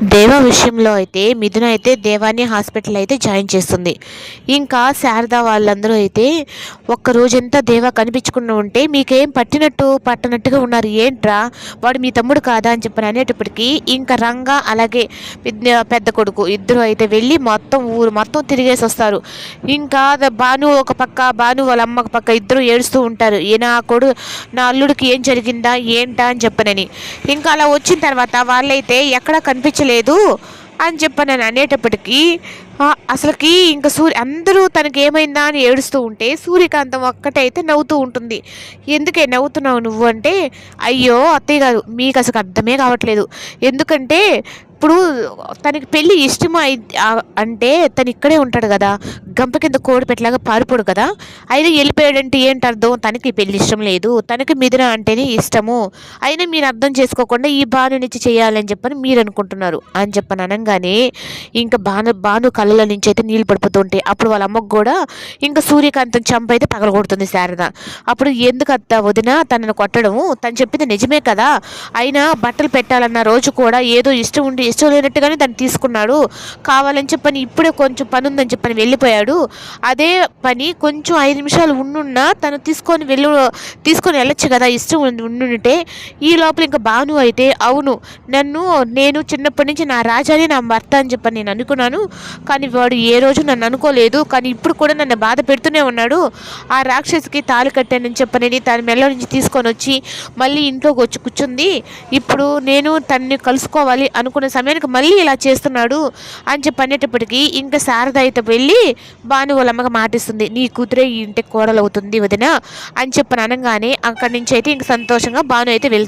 దేవ విషయంలో అయితే మిథున అయితే దేవాన్ని హాస్పిటల్ అయితే జాయిన్ చేస్తుంది. ఇంకా శారద వాళ్ళందరూ అయితే ఒక్క రోజంతా దేవ కనిపించకుండా ఉంటే మీకేం పట్టినట్టు పట్టనట్టుగా ఉన్నారు ఏంట్రా? వాడు మీ తమ్ముడు కాదా అని చెప్పని అనేటప్పటికీ ఇంకా రంగా అలాగే పెద్ద కొడుకు ఇద్దరు అయితే వెళ్ళి మొత్తం ఊరు మొత్తం తిరిగేసి వస్తారు. ఇంకా భాను ఒక పక్క భాను వాళ్ళ అమ్మ ఒక పక్క ఇద్దరు ఏడుస్తూ ఉంటారు. ఏ నా కొడు నా అల్లుడికి ఏం జరిగిందా ఏంటా అని చెప్పనని. ఇంకా అలా వచ్చిన తర్వాత వాళ్ళైతే ఎక్కడా కనిపించలేదు. అని చెప్పి నేను అనేటప్పటికీ అసలుకి ఇంకా సూర్య అందరూ తనకి ఏమైందా అని ఏడుస్తూ ఉంటే సూర్యకాంతం ఒక్కటైతే నవ్వుతూ ఉంటుంది. ఎందుకే నవ్వుతున్నావు నువ్వు అంటే అయ్యో అత్తయ్య గారు మీకు అసలు అర్థమే కావట్లేదు. ఎందుకంటే ఇప్పుడు తనకి పెళ్ళి ఇష్టం అంటే తను ఇక్కడే ఉంటాడు కదా. గంప కింద కోడి పెట్టలాగా పారిపోడు కదా. అయినా వెళ్ళిపోయాడంటే ఏంటి అర్థం తనకి పెళ్ళి ఇష్టం లేదు. తనకి మిథున అంటేనే ఇష్టము. అయినా మీరు అర్థం చేసుకోకుండా ఈ భానునిచ్చి చేయాలని చెప్పని మీరు అనుకుంటున్నారు అని చెప్పని అనగానే ఇంకా భాను భాను కళ్ళ నుంచి అయితే నీళ్ళు పడిపోతుంటాయి. అప్పుడు వాళ్ళ అమ్మకు కూడా ఇంకా సూర్యకాంతం చంప అయితే పగలగొడుతుంది శారద. అప్పుడు ఎందుకు అత్త వదిన తనను కొట్టడము? తను చెప్పింది నిజమే కదా. అయినా బట్టలు పెట్టాలన్న రోజు కూడా ఏదో ఇష్టం ఉండి ఇష్టం లేనట్టుగానే దాన్ని తీసుకున్నాడు. కావాలని చెప్పని ఇప్పుడే కొంచెం పని ఉందని చెప్పని వెళ్ళిపోయాడు. అదే పని కొంచెం ఐదు నిమిషాలు ఉండున్నా తను తీసుకొని వెళ్ళు తీసుకొని వెళ్ళొచ్చు కదా ఇష్టం ఉండుంటే. ఈ లోపల ఇంకా భాను అయితే అవును నన్ను నేను చిన్నప్పటి నుంచి నా రాజాని నా భర్త అని చెప్పని నేను అనుకున్నాను. కానీ వాడు ఏ రోజు నన్ను అనుకోలేదు. కానీ ఇప్పుడు కూడా నన్ను బాధ పెడుతూనే ఉన్నాడు. ఆ రాక్షసికి తాళి కట్టానని చెప్పనని తన మెల్ల నుంచి తీసుకొని వచ్చి మళ్ళీ ఇంట్లోకి వచ్చి కూర్చుంది. ఇప్పుడు నేను తన్ని కలుసుకోవాలి అనుకున్న సమయానికి మళ్ళీ ఇలా చేస్తున్నాడు అని చెప్పి అనేటప్పటికీ ఇంకా శారద అయితే వెళ్ళి భాను వాళ్ళ అమ్మకి మాటిస్తుంది నీ కూతురే ఈ ఇంటికి కోడలు అవుతుంది వదిన అని చెప్పి అనగానే అక్కడి నుంచి అయితే ఇంక సంతోషంగా భాను అయితే వెళ్తుంది.